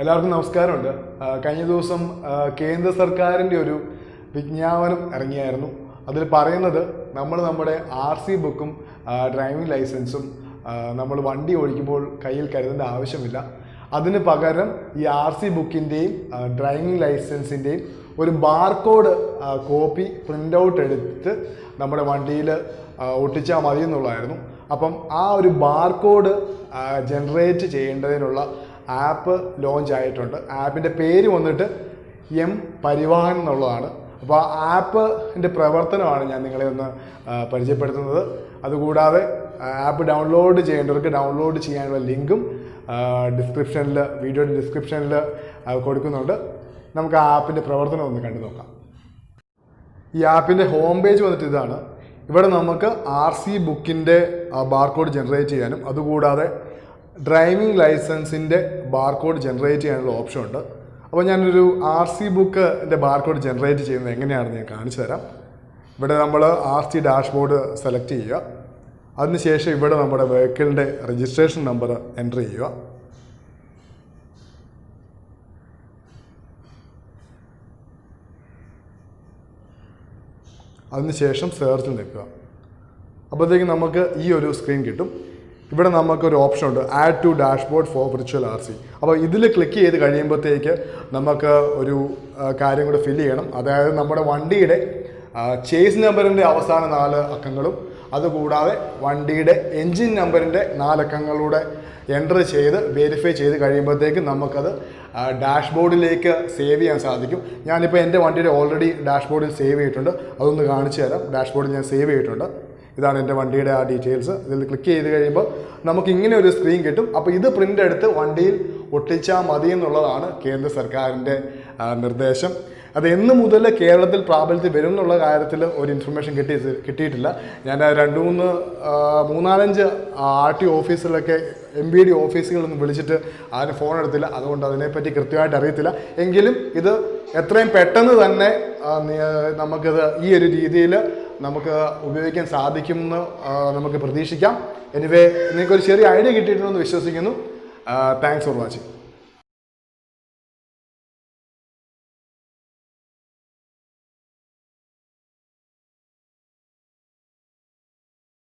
എല്ലാവർക്കും നമസ്കാരമുണ്ട്. കഴിഞ്ഞ ദിവസം കേന്ദ്ര സർക്കാരിന്റെ ഒരു വിജ്ഞാപനം ഇറങ്ങിയായിരുന്നു. അതിൽ പറയുന്നത് നമ്മൾ നമ്മുടെ ആർ സി ബുക്കും ഡ്രൈവിംഗ് ലൈസൻസും നമ്മൾ വണ്ടി ഓടിക്കുമ്പോൾ കയ്യിൽ കരുതേണ്ട ആവശ്യമില്ല. അതിന് പകരം ഈ ആർ സി ബുക്കിന്റെയും ഡ്രൈവിംഗ് ലൈസൻസിന്റെയും ഒരു ബാർകോഡ് കോപ്പി പ്രിന്റ് ഔട്ട് എടുത്ത് നമ്മുടെ വണ്ടിയിൽ ഒട്ടിച്ചാൽ മതി എന്നുള്ളതായിരുന്നു അപ്പം ആ ഒരു ബാർകോഡ് ജനറേറ്റ് ചെയ്യേണ്ടതിനുള്ള ആപ്പ് ലോഞ്ച് ആയിട്ടുണ്ട്. ആപ്പിന്റെ പേര് വന്നിട്ട് എം പരിവാഹൻ എന്നുള്ളതാണ്. അപ്പോൾ ആ ആപ്പിന്റെ പ്രവർത്തനമാണ് ഞാൻ നിങ്ങളെ ഒന്ന് പരിചയപ്പെടുത്തുന്നത്. അതുകൂടാതെ ആപ്പ് ഡൗൺലോഡ് ചെയ്യേണ്ടവർക്ക് ഡൗൺലോഡ് ചെയ്യാനുള്ള ലിങ്കും ഡിസ്ക്രിപ്ഷനിൽ വീഡിയോയുടെ ഡിസ്ക്രിപ്ഷനിൽ കൊടുക്കുന്നുണ്ട്. നമുക്ക് ആ ആപ്പിന്റെ പ്രവർത്തനം ഒന്ന് കണ്ടു നോക്കാം. ഈ ആപ്പിന്റെ ഹോം പേജ് വന്നിട്ട് ഇതാണ്. ഇവിടെ നമുക്ക് ആർ സി ബുക്കിന്റെ ബാർകോഡ് ജനറേറ്റ് ചെയ്യാനും അതുകൂടാതെ ഡ്രൈവിംഗ് ലൈസൻസിന്റെ ബാർകോഡ് ജനറേറ്റ് ചെയ്യാനുള്ള ഓപ്ഷൻ ഉണ്ട്. അപ്പോൾ ഞാനൊരു ആർ സി ബുക്കിന്റെ ബാർകോഡ് ജനറേറ്റ് ചെയ്യുന്നത് എങ്ങനെയാണെന്ന് ഞാൻ കാണിച്ചു തരാം. ഇവിടെ നമ്മൾ ആർ സി ഡാഷ്ബോർഡ് സെലക്ട് ചെയ്യുക. അതിനുശേഷം ഇവിടെ നമ്മുടെ വെഹിക്കിളിന്റെ രജിസ്ട്രേഷൻ നമ്പർ എന്റർ ചെയ്യുക. അതിനുശേഷം സെർച്ചിൽ നിൽക്കുക. അപ്പോഴത്തേക്കും നമുക്ക് ഈ ഒരു സ്ക്രീൻ കിട്ടും. ഇവിടെ നമുക്കൊരു ഓപ്ഷൻ ഉണ്ട്. Add to dashboard for virtual R C അപ്പോൾ ഇതിൽ ക്ലിക്ക് ചെയ്ത് കഴിയുമ്പോഴത്തേക്ക് നമുക്ക് ഒരു കാര്യം കൂടെ ഫില്ല് ചെയ്യണം. അതായത് നമ്മുടെ വണ്ടിയുടെ ചേസ് നമ്പറിന്റെ അവസാന നാല് അക്കങ്ങളും അതുകൂടാതെ വണ്ടിയുടെ എൻജിൻ നമ്പറിന്റെ നാലക്കങ്ങളുടെ എന്റർ ചെയ്ത് വെരിഫൈ ചെയ്ത് കഴിയുമ്പോഴത്തേക്ക് നമുക്കത് ഡാഷ്ബോർഡിലേക്ക് സേവ് ചെയ്യാൻ സാധിക്കും. ഞാനിപ്പോൾ എന്റെ വണ്ടിയുടെ ഓൾറെഡി ഡാഷ്ബോർഡിൽ സേവ് ചെയ്തിട്ടുണ്ട്. അതൊന്ന് കാണിച്ചു തരാം. ഡാഷ്ബോർഡിൽ ഞാൻ സേവ് ചെയ്തിട്ടുണ്ട്. ഇതാണ് എന്റെ വണ്ടിയുടെ ആ ഡീറ്റെയിൽസ്. ഇതിൽ ക്ലിക്ക് ചെയ്ത് കഴിയുമ്പോൾ നമുക്ക് ഇങ്ങനെ ഒരു സ്ക്രീൻ കിട്ടും. അപ്പോൾ ഇത് പ്രിന്റ് എടുത്ത് വണ്ടിയിൽ ഒട്ടിച്ചാൽ മതി എന്നുള്ളതാണ് കേന്ദ്ര സർക്കാരിന്റെ നിർദ്ദേശം. അത് എന്ന് മുതൽ കേരളത്തിൽ പ്രാബല്യത്തിൽ വരും എന്നുള്ള കാര്യത്തിൽ ഒരു ഇൻഫർമേഷൻ കിട്ടി കിട്ടിയിട്ടില്ല. ഞാൻ രണ്ട് മൂന്ന് മൂന്നാലഞ്ച് ആർ ടി ഓഫീസുകളൊക്കെ എം ബി ഡി ഓഫീസുകളൊന്നും വിളിച്ചിട്ട് ആരും ഫോൺ എടുത്തില്ല. അതുകൊണ്ട് അതിനെപ്പറ്റി കൃത്യമായിട്ട് അറിയത്തില്ല. എങ്കിലും ഇത് എത്രയും പെട്ടെന്ന് തന്നെ നമുക്കിത് ഈ ഒരു രീതിയിൽ നമുക്ക് ഉപയോഗിക്കാൻ സാധിക്കുമെന്ന് നമുക്ക് പ്രതീക്ഷിക്കാം. എനിവേ നിങ്ങൾക്കൊരു ചെറിയ ഐഡിയ കിട്ടിയിട്ടുണ്ടെന്ന് വിശ്വസിക്കുന്നു. Thanks for watching